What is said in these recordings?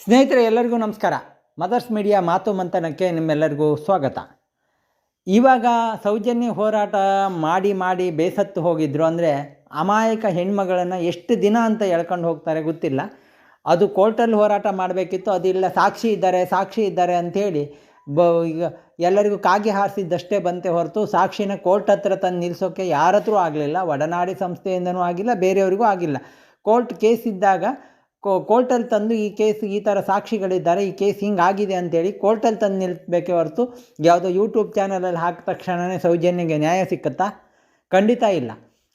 ಸ್ನೇಹಿತರೆ, ಎಲ್ಲರಿಗೂ ನಮಸ್ಕಾರ. ಮದರ್ಸ್ ಮೀಡಿಯಾ ಮಾತು ಮಂಥನಕ್ಕೆ ನಿಮ್ಮೆಲ್ಲರಿಗೂ ಸ್ವಾಗತ. ಇವಾಗ ಸೌಜನ್ಯ ಹೋರಾಟ ಮಾಡಿ ಮಾಡಿ ಬೇಸತ್ತು ಹೋಗಿದ್ರು ಅಂದರೆ ಅಮಾಯಕ ಹೆಣ್ಮಗಳನ್ನು ಎಷ್ಟು ದಿನ ಅಂತ ಎಳ್ಕೊಂಡು ಹೋಗ್ತಾರೆ ಗೊತ್ತಿಲ್ಲ. ಅದು ಕೋರ್ಟಲ್ಲಿ ಹೋರಾಟ ಮಾಡಬೇಕಿತ್ತು, ಅದಿಲ್ಲ, ಸಾಕ್ಷಿ ಇದ್ದಾರೆ ಸಾಕ್ಷಿ ಇದ್ದಾರೆ ಅಂಥೇಳಿ ಬ, ಈಗ ಎಲ್ಲರಿಗೂ ಕಾಗೆ ಹಾರಿಸಿದ್ದಷ್ಟೇ ಬಂತೆ ಹೊರತು ಸಾಕ್ಷಿನ ಕೋರ್ಟ್ ಹತ್ರ ತಂದು ನಿಲ್ಲಿಸೋಕ್ಕೆ ಯಾರತ್ರೂ ಆಗಲಿಲ್ಲ. ಒಡನಾಡಿ ಸಂಸ್ಥೆಯಿಂದನೂ ಆಗಿಲ್ಲ, ಬೇರೆಯವರಿಗೂ ಆಗಿಲ್ಲ. ಕೋರ್ಟ್ ಕೇಸ್ ಇದ್ದಾಗ ಕೋರ್ಟಲ್ಲಿ ತಂದು ಈ ಕೇಸ್, ಈ ಥರ ಸಾಕ್ಷಿಗಳಿದ್ದಾರೆ, ಈ ಕೇಸ್ ಹಿಂಗಾಗಿದೆ ಅಂತೇಳಿ ಕೋರ್ಟಲ್ಲಿ ತಂದು ನಿಲ್ಬೇಕೆ ಹೊರತು ಯಾವುದೋ ಯೂಟ್ಯೂಬ್ ಚಾನಲಲ್ಲಿ ಹಾಕಿದ ತಕ್ಷಣವೇ ಸೌಜನ್ಯಗೆ ನ್ಯಾಯ ಸಿಕ್ಕತ್ತಾ? ಖಂಡಿತ ಇಲ್ಲ.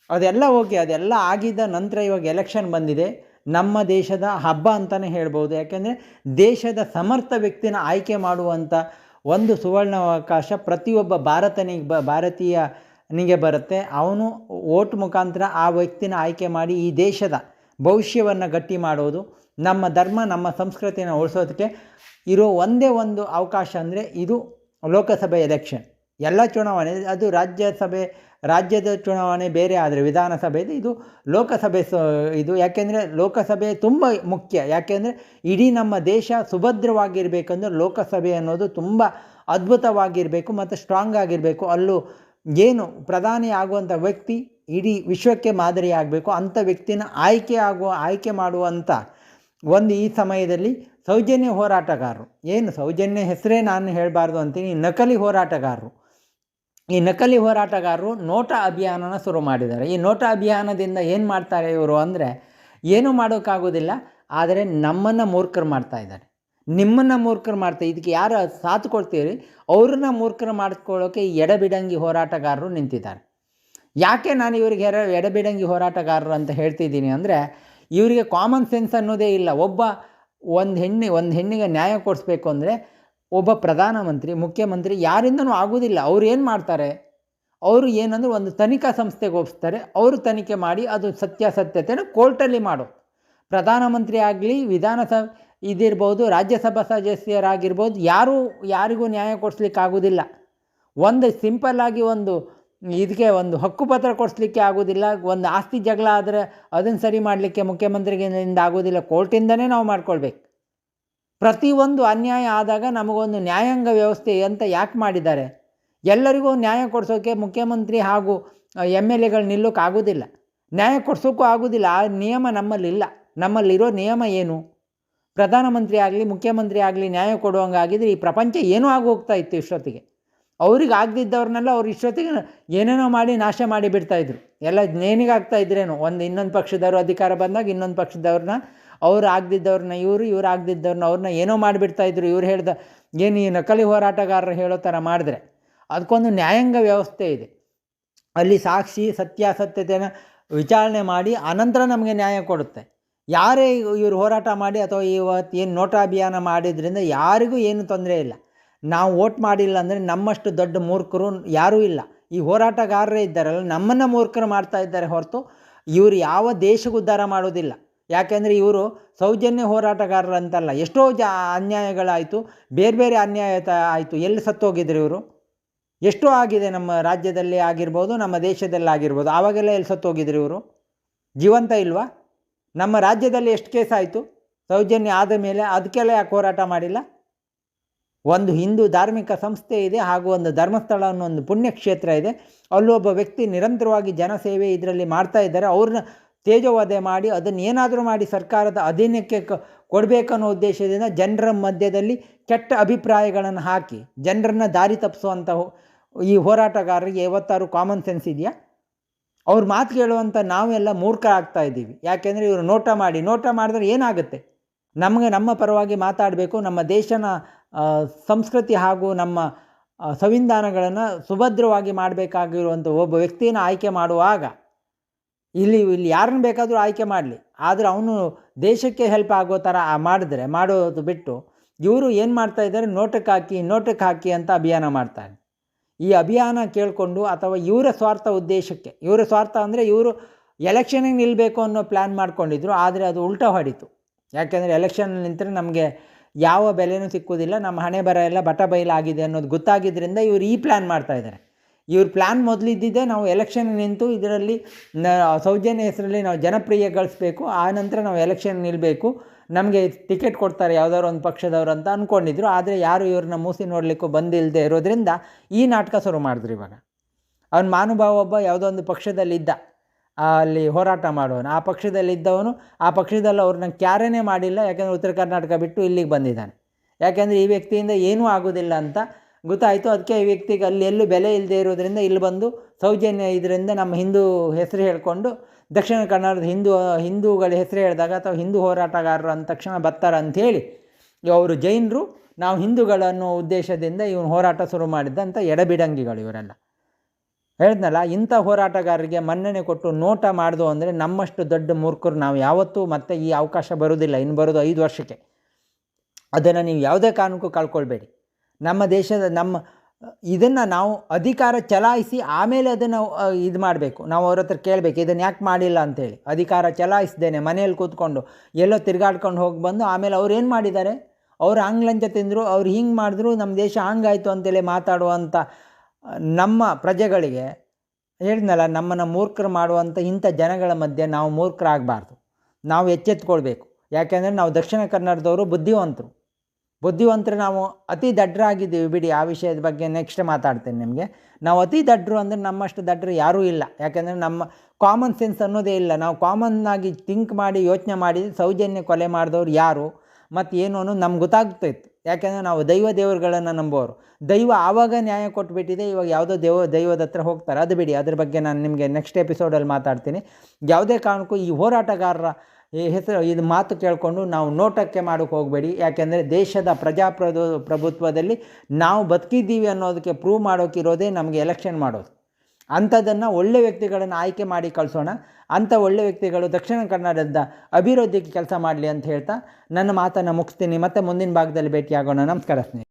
ಅದೆಲ್ಲ ಹೋಗಿ, ಅದೆಲ್ಲ ಆಗಿದ್ದ ನಂತರ ಇವಾಗ ಎಲೆಕ್ಷನ್ ಬಂದಿದೆ. ನಮ್ಮ ದೇಶದ ಹಬ್ಬ ಅಂತಲೇ ಹೇಳ್ಬೋದು. ಯಾಕೆಂದರೆ ದೇಶದ ಸಮರ್ಥ ವ್ಯಕ್ತಿನ ಆಯ್ಕೆ ಮಾಡುವಂಥ ಒಂದು ಸುವರ್ಣಾವಕಾಶ ಪ್ರತಿಯೊಬ್ಬ ಭಾರತನಿಗೆ, ಬ, ಭಾರತೀಯನಿಗೆ ಬರುತ್ತೆ. ಅವನು ಓಟ್ ಮುಖಾಂತರ ಆ ವ್ಯಕ್ತಿನ ಆಯ್ಕೆ ಮಾಡಿ ಈ ದೇಶದ ಭವಿಷ್ಯವನ್ನು ಗಟ್ಟಿ ಮಾಡೋದು, ನಮ್ಮ ಧರ್ಮ, ನಮ್ಮ ಸಂಸ್ಕೃತಿಯನ್ನು ಉಳಿಸೋದಕ್ಕೆ ಇರೋ ಒಂದೇ ಒಂದು ಅವಕಾಶ ಅಂದರೆ ಇದು ಲೋಕಸಭೆ ಎಲೆಕ್ಷನ್. ಎಲ್ಲ ಚುನಾವಣೆ, ಅದು ರಾಜ್ಯಸಭೆ, ರಾಜ್ಯದ ಚುನಾವಣೆ ಬೇರೆ ಆದರೆ ವಿಧಾನಸಭೆ ಇದು ಲೋಕಸಭೆ ಸ, ಇದು ಯಾಕೆಂದರೆ ಲೋಕಸಭೆ ತುಂಬ ಮುಖ್ಯ. ಯಾಕೆಂದರೆ ಇಡೀ ನಮ್ಮ ದೇಶ ಸುಭದ್ರವಾಗಿರಬೇಕಂದ್ರೆ ಲೋಕಸಭೆ ಅನ್ನೋದು ತುಂಬ ಅದ್ಭುತವಾಗಿರಬೇಕು ಮತ್ತು ಸ್ಟ್ರಾಂಗ್ ಆಗಿರಬೇಕು. ಅಲ್ಲೂ ಏನು ಪ್ರಧಾನಿ ಆಗುವಂಥ ವ್ಯಕ್ತಿ ಇಡೀ ವಿಶ್ವಕ್ಕೆ ಮಾದರಿಯಾಗಬೇಕು, ಅಂಥ ವ್ಯಕ್ತಿನ ಆಯ್ಕೆ ಆಗುವ ಆಯ್ಕೆ ಮಾಡುವಂಥ ಒಂದು ಈ ಸಮಯದಲ್ಲಿ ಸೌಜನ್ಯ ಹೋರಾಟಗಾರರು. ಏನು ಸೌಜನ್ಯ ಹೆಸರೇ ನಾನು ಹೇಳಬಾರ್ದು ಅಂತೀನಿ ನಕಲಿ ಹೋರಾಟಗಾರರು. ಈ ನಕಲಿ ಹೋರಾಟಗಾರರು ನೋಟ ಅಭಿಯಾನನ ಶುರು ಮಾಡಿದ್ದಾರೆ. ಈ ನೋಟ ಅಭಿಯಾನದಿಂದ ಏನು ಮಾಡ್ತಾರೆ ಇವರು ಅಂದರೆ, ಏನೂ ಮಾಡೋಕ್ಕಾಗೋದಿಲ್ಲ, ಆದರೆ ನಮ್ಮನ್ನು ಮೂರ್ಖರು ಮಾಡ್ತಾ ಇದ್ದಾರೆ. ನಿಮ್ಮನ್ನು ಮೂರ್ಖರು ಮಾಡ್ತಾ, ಇದಕ್ಕೆ ಯಾರು ಸಾಥ್ ಕೊಡ್ತೀರಿ? ಅವ್ರನ್ನ ಮೂರ್ಖರು ಮಾಡ್ಕೊಳ್ಳೋಕೆ ಎಡಬಿಡಂಗಿ ಹೋರಾಟಗಾರರು ನಿಂತಿದ್ದಾರೆ. ಯಾಕೆ ನಾನು ಇವರಿಗೆ ಎಡಬಿಡಂಗಿ ಹೋರಾಟಗಾರರು ಅಂತ ಹೇಳ್ತಿದ್ದೀನಿ ಅಂದರೆ, ಇವರಿಗೆ ಕಾಮನ್ ಸೆನ್ಸ್ ಅನ್ನೋದೇ ಇಲ್ಲ. ಒಬ್ಬ ಒಂದು ಹೆಣ್ಣಿ, ಒಂದು ಹೆಣ್ಣಿಗೆ ನ್ಯಾಯ ಕೊಡಿಸ್ಬೇಕು ಅಂದರೆ, ಒಬ್ಬ ಪ್ರಧಾನಮಂತ್ರಿ, ಮುಖ್ಯಮಂತ್ರಿ ಯಾರಿಂದನೂ ಆಗೋದಿಲ್ಲ. ಅವ್ರು ಏನು ಮಾಡ್ತಾರೆ? ಅವರು ಏನಂದ್ರೆ ಒಂದು ತನಿಖಾ ಸಂಸ್ಥೆಗೆ ಒಪ್ಪಿಸ್ತಾರೆ ಅವರು ತನಿಖೆ ಮಾಡಿ ಅದು ಸತ್ಯಾಸತ್ಯತೆನ ಕೋರ್ಟಲ್ಲಿ ಮಾಡು. ಪ್ರಧಾನಮಂತ್ರಿ ಆಗಲಿ ವಿಧಾನಸಭೆ ಇದಿರ್ಬೋದು, ರಾಜ್ಯಸಭಾ ಸದಸ್ಯರಾಗಿರ್ಬೋದು, ಯಾರೂ, ಯಾರಿಗೂ ನ್ಯಾಯ ಕೊಡಿಸ್ಲಿಕ್ಕಾಗೋದಿಲ್ಲ. ಒಂದು ಸಿಂಪಲ್ಲಾಗಿ ಒಂದು ಇದಕ್ಕೆ ಒಂದು ಹಕ್ಕುಪತ್ರ ಕೊಡಿಸ್ಲಿಕ್ಕೆ ಆಗೋದಿಲ್ಲ, ಒಂದು ಆಸ್ತಿ ಜಗಳ ಆದರೆ ಅದನ್ನು ಸರಿ ಮಾಡಲಿಕ್ಕೆ ಮುಖ್ಯಮಂತ್ರಿಗಿಂದ ಆಗೋದಿಲ್ಲ, ಕೋರ್ಟಿಂದನೇ ನಾವು ಮಾಡ್ಕೊಳ್ಬೇಕು. ಪ್ರತಿಯೊಂದು ಅನ್ಯಾಯ ಆದಾಗ ನಮಗೊಂದು ನ್ಯಾಯಾಂಗ ವ್ಯವಸ್ಥೆ ಅಂತ ಯಾಕೆ ಮಾಡಿದ್ದಾರೆ? ಎಲ್ಲರಿಗೂ ನ್ಯಾಯ ಕೊಡಿಸೋಕ್ಕೆ ಮುಖ್ಯಮಂತ್ರಿ ಹಾಗೂ ಎಂ ಎಲ್ ಎಗಳು ನಿಲ್ಲೋಕ್ಕಾಗೋದಿಲ್ಲ ನ್ಯಾಯ ಕೊಡಿಸೋಕ್ಕೂ ಆಗೋದಿಲ್ಲ, ಆ ನಿಯಮ ನಮ್ಮಲ್ಲಿಲ್ಲ. ನಮ್ಮಲ್ಲಿರೋ ನಿಯಮ ಏನು? ಪ್ರಧಾನಮಂತ್ರಿ ಆಗಲಿ, ಮುಖ್ಯಮಂತ್ರಿ ಆಗಲಿ ನ್ಯಾಯ ಕೊಡುವಂಗಾಗಿದ್ರೆ ಈ ಪ್ರಪಂಚ ಏನೂ ಆಗೋಗ್ತಾ ಇತ್ತು ಇಷ್ಟೊತ್ತಿಗೆ. ಅವ್ರಿಗೆ ಆಗದಿದ್ದವ್ರನ್ನೆಲ್ಲ ಅವ್ರು ಇಷ್ಟೊತ್ತಿಗೆ ಏನೇನೋ ಮಾಡಿ ನಾಶ ಮಾಡಿ ಬಿಡ್ತಾಯಿದ್ರು ಎಲ್ಲ ನೇಣಿಗಾಗ್ತಾ ಇದ್ರೇನು, ಒಂದು ಇನ್ನೊಂದು ಪಕ್ಷದವರು ಅಧಿಕಾರ ಬಂದಾಗ ಇನ್ನೊಂದು ಪಕ್ಷದವ್ರನ್ನ, ಅವ್ರು ಆಗದಿದ್ದವ್ರನ್ನ ಇವರು, ಇವ್ರು ಆಗದಿದ್ದವ್ರನ್ನ ಅವ್ರನ್ನ ಏನೋ ಮಾಡಿಬಿಡ್ತಾಯಿದ್ರು ಇವ್ರು ಹೇಳ್ದ, ಏನು ಈ ನಕಲಿ ಹೋರಾಟಗಾರರು ಹೇಳೋ ಥರ ಮಾಡಿದ್ರೆ? ಅದಕ್ಕೊಂದು ನ್ಯಾಯಾಂಗ ವ್ಯವಸ್ಥೆ ಇದೆ. ಅಲ್ಲಿ ಸಾಕ್ಷಿ ಸತ್ಯಾಸತ್ಯತೆಯನ್ನು ವಿಚಾರಣೆ ಮಾಡಿ ಅನಂತರ ನಮಗೆ ನ್ಯಾಯ ಕೊಡುತ್ತೆ. ಯಾರೇ ಇವರು ಹೋರಾಟ ಮಾಡಿ ಅಥವಾ ಇವತ್ತು ಏನು ನೋಟಾ ಅಭಿಯಾನ ಮಾಡಿದ್ರಿಂದ ಯಾರಿಗೂ ಏನು ತೊಂದರೆ ಇಲ್ಲ. ನಾವು ವೋಟ್ ಮಾಡಿಲ್ಲ ಅಂದರೆ ನಮ್ಮಷ್ಟು ದೊಡ್ಡ ಮೂರ್ಖರು ಯಾರೂ ಇಲ್ಲ. ಈ ಹೋರಾಟಗಾರರೇ ಇದ್ದಾರಲ್ಲ, ನಮ್ಮನ್ನು ಮೂರ್ಖರು ಮಾಡ್ತಾ ಇದ್ದಾರೆ ಹೊರತು ಇವರು ಯಾವ ದೇಶಕ್ಕೆ ಉದ್ಧಾರ ಮಾಡೋದಿಲ್ಲ. ಯಾಕೆಂದರೆ ಇವರು ಸೌಜನ್ಯ ಹೋರಾಟಗಾರರು ಅಂತಲ್ಲ. ಎಷ್ಟೋ ಜ ಅನ್ಯಾಯಗಳಾಯಿತು, ಬೇರೆ ಬೇರೆ ಅನ್ಯಾಯ ಆಯಿತು. ಎಲ್ಲಿ ಸತ್ತೋಗಿದ್ರು ಇವರು? ಎಷ್ಟೋ ಆಗಿದೆ ನಮ್ಮ ರಾಜ್ಯದಲ್ಲಿ ಆಗಿರ್ಬೋದು, ನಮ್ಮ ದೇಶದಲ್ಲಿ ಆಗಿರ್ಬೋದು. ಆವಾಗೆಲ್ಲ ಎಲ್ಲಿ ಸತ್ತೋಗಿದ್ರು ಇವರು? ಜೀವಂತ ಇಲ್ವಾ? ನಮ್ಮ ರಾಜ್ಯದಲ್ಲಿ ಎಷ್ಟು ಕೇಸ್ ಆಯಿತು? ಸೌಜನ್ಯ ಆದ ಮೇಲೆ ಅದಕ್ಕೆಲ್ಲ ಯಾಕೆ ಹೋರಾಟ ಮಾಡಿಲ್ಲ? ಒಂದು ಹಿಂದೂ ಧಾರ್ಮಿಕ ಸಂಸ್ಥೆ ಇದೆ ಹಾಗೂ ಒಂದು ಧರ್ಮಸ್ಥಳ ಅನ್ನೋ ಒಂದು ಪುಣ್ಯಕ್ಷೇತ್ರ ಇದೆ. ಅಲ್ಲೊಬ್ಬ ವ್ಯಕ್ತಿ ನಿರಂತರವಾಗಿ ಜನಸೇವೆ ಇದರಲ್ಲಿ ಮಾಡ್ತಾ ಇದ್ದಾರೆ. ಅವ್ರನ್ನ ತೇಜೋವಧೆ ಮಾಡಿ ಅದನ್ನು ಏನಾದರೂ ಮಾಡಿ ಸರ್ಕಾರದ ಅಧೀನಕ್ಕೆ ಕೊಡಬೇಕನ್ನೋ ಉದ್ದೇಶದಿಂದ ಜನರ ಮಧ್ಯದಲ್ಲಿ ಕೆಟ್ಟ ಅಭಿಪ್ರಾಯಗಳನ್ನು ಹಾಕಿ, ಜನರನ್ನು ದಾರಿ ತಪ್ಪಿಸುವಂಥ ಈ ಹೋರಾಟಗಾರರಿಗೆ ಯಾವತ್ತಾರು ಕಾಮನ್ ಸೆನ್ಸ್ ಇದೆಯಾ? ಅವ್ರ ಮಾತು ಕೇಳುವಂಥ ನಾವೆಲ್ಲ ಮೂರ್ಖ ಆಗ್ತಾ ಇದ್ದೀವಿ. ಯಾಕೆಂದರೆ ಇವರು ನೋಟ ಮಾಡಿ, ನೋಟ ಮಾಡಿದ್ರೆ ಏನಾಗುತ್ತೆ? ನಮಗೆ ನಮ್ಮ ಪರವಾಗಿ ಮಾತಾಡಬೇಕು, ನಮ್ಮ ದೇಶನ ಸಂಸ್ಕೃತಿ ಹಾಗೂ ನಮ್ಮ ಸಂವಿಧಾನಗಳನ್ನು ಸುಭದ್ರವಾಗಿ ಮಾಡಬೇಕಾಗಿರುವಂಥ ಒಬ್ಬ ವ್ಯಕ್ತಿಯನ್ನು ಆಯ್ಕೆ ಮಾಡುವಾಗ, ಇಲ್ಲಿ ಇಲ್ಲಿ ಯಾರನ್ನು ಬೇಕಾದರೂ ಆಯ್ಕೆ ಮಾಡಲಿ. ಆದರೆ ಅವನು ದೇಶಕ್ಕೆ ಹೆಲ್ಪ್ ಆಗೋ ಥರ ಮಾಡಿದ್ರೆ, ಮಾಡೋದು ಬಿಟ್ಟು, ಇವರು ಏನು ಮಾಡ್ತಾ ಇದ್ದಾರೆ? ನೋಟಕ್ಕೆ ಹಾಕಿ ನೋಟಕ್ಕೆ ಹಾಕಿ ಅಂತ ಅಭಿಯಾನ ಮಾಡ್ತಾರೆ. ಈ ಅಭಿಯಾನ ಕೇಳಿಕೊಂಡು ಅಥವಾ ಇವರ ಸ್ವಾರ್ಥ ಉದ್ದೇಶಕ್ಕೆ, ಇವರ ಸ್ವಾರ್ಥ ಅಂದರೆ ಇವರು ಎಲೆಕ್ಷನಿಗೆ ನಿಲ್ಲಬೇಕು ಅನ್ನೋ ಪ್ಲ್ಯಾನ್ ಮಾಡ್ಕೊಂಡಿದ್ರು, ಆದರೆ ಅದು ಉಲ್ಟಾ ಹೊಡಿತು. ಯಾಕೆಂದರೆ ಎಲೆಕ್ಷನ್ ನಿಂತರೆ ನಮಗೆ ಯಾವ ಬೆಲೆನೂ ಸಿಕ್ಕೋದಿಲ್ಲ, ನಮ್ಮ ಹಣೆ ಬರ ಎಲ್ಲ ಬಟ ಬಯಲಾಗಿದೆ ಅನ್ನೋದು ಗೊತ್ತಾಗಿದ್ದರಿಂದ ಇವರು ಈ ಪ್ಲ್ಯಾನ್ ಮಾಡ್ತಾ ಇದ್ದಾರೆ. ಇವ್ರ ಪ್ಲ್ಯಾನ್ ಮೊದಲಿದ್ದಿದ್ದೇ ನಾವು ಎಲೆಕ್ಷನ್ ನಿಂತು ಇದರಲ್ಲಿ ಸೌಜನ್ಯ ಹೆಸರಲ್ಲಿ ನಾವು ಜನಪ್ರಿಯ ಗಳಿಸ್ಬೇಕು, ಆ ನಂತರ ನಾವು ಎಲೆಕ್ಷನ್ ನಿಲ್ಲಬೇಕು ನಮಗೆ ಟಿಕೆಟ್ ಕೊಡ್ತಾರೆ ಯಾವುದಾದ್ರು ಒಂದು ಪಕ್ಷದವ್ರು ಅಂತ ಅಂದ್ಕೊಂಡಿದ್ರು ಆದರೆ ಯಾರು ಇವ್ರನ್ನ ಮೂಸಿ ನೋಡಲಿಕ್ಕೂ ಬಂದಿಲ್ಲದೆ ಇರೋದ್ರಿಂದ ಈ ನಾಟಕ ಶುರು ಮಾಡಿದ್ರು ಇವಾಗ. ಅವ್ನ ಮಾನುಭಾವ ಒಬ್ಬ ಯಾವುದೋ ಒಂದು ಪಕ್ಷದಲ್ಲಿದ್ದ. ಅಲ್ಲಿ ಹೋರಾಟ ಮಾಡುವನು. ಆ ಪಕ್ಷದಲ್ಲಿದ್ದವನು ಆ ಪಕ್ಷದಲ್ಲಿ ಅವ್ರನ್ನ ಕ್ಯಾರೇನೇ ಮಾಡಿಲ್ಲ, ಯಾಕೆಂದರೆ ಉತ್ತರ ಕರ್ನಾಟಕ ಬಿಟ್ಟು ಇಲ್ಲಿಗೆ ಬಂದಿದ್ದಾನೆ. ಯಾಕೆಂದರೆ ಈ ವ್ಯಕ್ತಿಯಿಂದ ಏನೂ ಆಗೋದಿಲ್ಲ ಅಂತ ಗೊತ್ತಾಯಿತು. ಅದಕ್ಕೆ ಈ ವ್ಯಕ್ತಿಗೆ ಅಲ್ಲಿ ಎಲ್ಲೂ ಬೆಲೆ ಇಲ್ಲದೆ ಇರೋದ್ರಿಂದ ಇಲ್ಲಿ ಬಂದು ಸೌಜನ್ಯ ಇದರಿಂದ ನಮ್ಮ ಹಿಂದೂ ಹೆಸರು ಹೇಳಿಕೊಂಡು, ದಕ್ಷಿಣ ಕನ್ನಡದ ಹಿಂದೂ, ಹಿಂದೂಗಳ ಹೆಸರು ಹೇಳಿದಾಗ ಅಥವಾ ಹಿಂದೂ ಹೋರಾಟಗಾರರು ಅಂದ ತಕ್ಷಣ ಬರ್ತಾರೆ ಅಂಥೇಳಿ ಅವರು ಜೈನರು, ನಾವು ಹಿಂದೂಗಳನ್ನು ಉದ್ದೇಶದಿಂದ ಇವನು ಹೋರಾಟ ಶುರು ಮಾಡಿದ್ದಂಥ ಎಡಬಿಡಂಗಿಗಳು ಇವರೆಲ್ಲ. ಹೇಳಿದ್ನಲ್ಲ, ಇಂಥ ಹೋರಾಟಗಾರರಿಗೆ ಮನ್ನಣೆ ಕೊಟ್ಟು ನೋಟ ಮಾಡ್ದು ಅಂದರೆ ನಮ್ಮಷ್ಟು ದೊಡ್ಡ ಮೂರ್ಖರು ನಾವು ಯಾವತ್ತೂ ಮತ್ತೆ ಈ ಅವಕಾಶ ಬರೋದಿಲ್ಲ ಇನ್ನು ಬರೋದು ಐದು ವರ್ಷಕ್ಕೆ. ಅದನ್ನು ನೀವು ಯಾವುದೇ ಕಾರಣಕ್ಕೂ ಕಳ್ಕೊಳ್ಬೇಡಿ. ನಮ್ಮ ದೇಶದ ನಮ್ಮ, ಇದನ್ನು ನಾವು ಅಧಿಕಾರ ಚಲಾಯಿಸಿ ಆಮೇಲೆ ಅದನ್ನು ಇದು ಮಾಡಬೇಕು. ನಾವು ಅವ್ರ ಹತ್ರ ಕೇಳಬೇಕು, ಇದನ್ನು ಯಾಕೆ ಮಾಡಿಲ್ಲ ಅಂತೇಳಿ. ಅಧಿಕಾರ ಚಲಾಯಿಸ್ದೇನೆ ಮನೆಯಲ್ಲಿ ಕೂತ್ಕೊಂಡು, ಎಲ್ಲೋ ತಿರುಗಾಡ್ಕೊಂಡು ಹೋಗಿ ಬಂದು ಆಮೇಲೆ ಅವ್ರು ಏನು ಮಾಡಿದ್ದಾರೆ? ಅವ್ರು ಆಂಗ್ಲಂಚ ಲಂಚ ತಿಂದರು, ಅವ್ರು ಹಿಂಗೆ ಮಾಡಿದ್ರು, ನಮ್ಮ ದೇಶ ಹಂಗಾಯಿತು ಅಂತೇಳಿ ಮಾತಾಡುವಂಥ ನಮ್ಮ ಪ್ರಜೆಗಳಿಗೆ ಹೇಳಿದ್ನಲ್ಲ, ನಮ್ಮನ್ನು ಮೂರ್ಖರು ಮಾಡುವಂಥ ಇಂಥ ಜನಗಳ ಮಧ್ಯೆ ನಾವು ಮೂರ್ಖರಾಗಬಾರ್ದು. ನಾವು ಎಚ್ಚೆತ್ಕೊಳ್ಬೇಕು. ಯಾಕೆಂದರೆ ನಾವು ದಕ್ಷಿಣ ಕನ್ನಡದವರು ಬುದ್ಧಿವಂತರು. ಬುದ್ಧಿವಂತರು ನಾವು ಅತಿ ದಡ್ಡರಾಗಿದ್ದೀವಿ ಬಿಡಿ, ಆ ವಿಷಯದ ಬಗ್ಗೆ ನೆಕ್ಸ್ಟ್ ಮಾತಾಡ್ತೇನೆ ನಿಮಗೆ. ನಾವು ಅತಿ ದಡ್ಡರು ಅಂದರೆ ನಮ್ಮಷ್ಟು ದಡ್ಡರು ಯಾರೂ ಇಲ್ಲ. ಯಾಕೆಂದರೆ ನಮ್ಮ ಕಾಮನ್ ಸೆನ್ಸ್ ಅನ್ನೋದೇ ಇಲ್ಲ. ನಾವು ಕಾಮನ್ ಆಗಿ ಥಿಂಕ್ ಮಾಡಿ ಯೋಚನೆ ಮಾಡಿ ಸೌಜನ್ಯ ಕೊಲೆ ಮಾಡಿದವ್ರು ಯಾರು? ಮತ್ತು ಏನು ಅನ್ನೋದು ನಮ್ಗೆ ಗೊತ್ತಾಗ್ತಿತ್ತು ಯಾಕೆಂದರೆ ನಾವು ದೈವ ದೇವರುಗಳನ್ನು ನಂಬೋರು ದೈವ ಆವಾಗ ನ್ಯಾಯ ಕೊಟ್ಬಿಟ್ಟಿದೆ, ಇವಾಗ ಯಾವುದೋ ದೇವ, ದೈವದ ಹತ್ರ ಹೋಗ್ತಾರೆ. ಅದು ಬಿಡಿ, ಅದ್ರ ಬಗ್ಗೆ ನಾನು ನಿಮಗೆ ನೆಕ್ಸ್ಟ್ ಎಪಿಸೋಡಲ್ಲಿ ಮಾತಾಡ್ತೀನಿ. ಯಾವುದೇ ಕಾರಣಕ್ಕೂ ಈ ಹೋರಾಟಗಾರರ ಈ ಹೆಸರು ಇದು ಮಾತು ಕೇಳಿಕೊಂಡು ನಾವು ನೋಟಕ್ಕೆ ಮಾಡೋಕ್ಕೆ ಹೋಗಬೇಡಿ. ಯಾಕೆಂದರೆ ದೇಶದ ಪ್ರಜಾಪ್ರಭು, ಪ್ರಭುತ್ವದಲ್ಲಿ ನಾವು ಬದುಕಿದ್ದೀವಿ ಅನ್ನೋದಕ್ಕೆ ಪ್ರೂವ್ ಮಾಡೋಕ್ಕಿರೋದೇ ನಮಗೆ ಎಲೆಕ್ಷನ್ ಮಾಡೋದು. ಅಂಥದ್ದನ್ನು ಒಳ್ಳೆ ವ್ಯಕ್ತಿಗಳನ್ನು ಆಯ್ಕೆ ಮಾಡಿ ಕಳಿಸೋಣ. ಅಂಥ ಒಳ್ಳೆ ವ್ಯಕ್ತಿಗಳು ದಕ್ಷಿಣ ಕನ್ನಡದ ಅಭಿವೃದ್ಧಿಗೆ ಕೆಲಸ ಮಾಡಲಿ ಅಂತ ಹೇಳ್ತಾ ನನ್ನ ಮಾತನ್ನು ಮುಗಿಸ್ತೀನಿ. ಮತ್ತು ಮುಂದಿನ ಭಾಗದಲ್ಲಿ ಭೇಟಿಯಾಗೋಣ. ನಮಸ್ಕಾರ ಸ್ನೇಹಿತರೆ.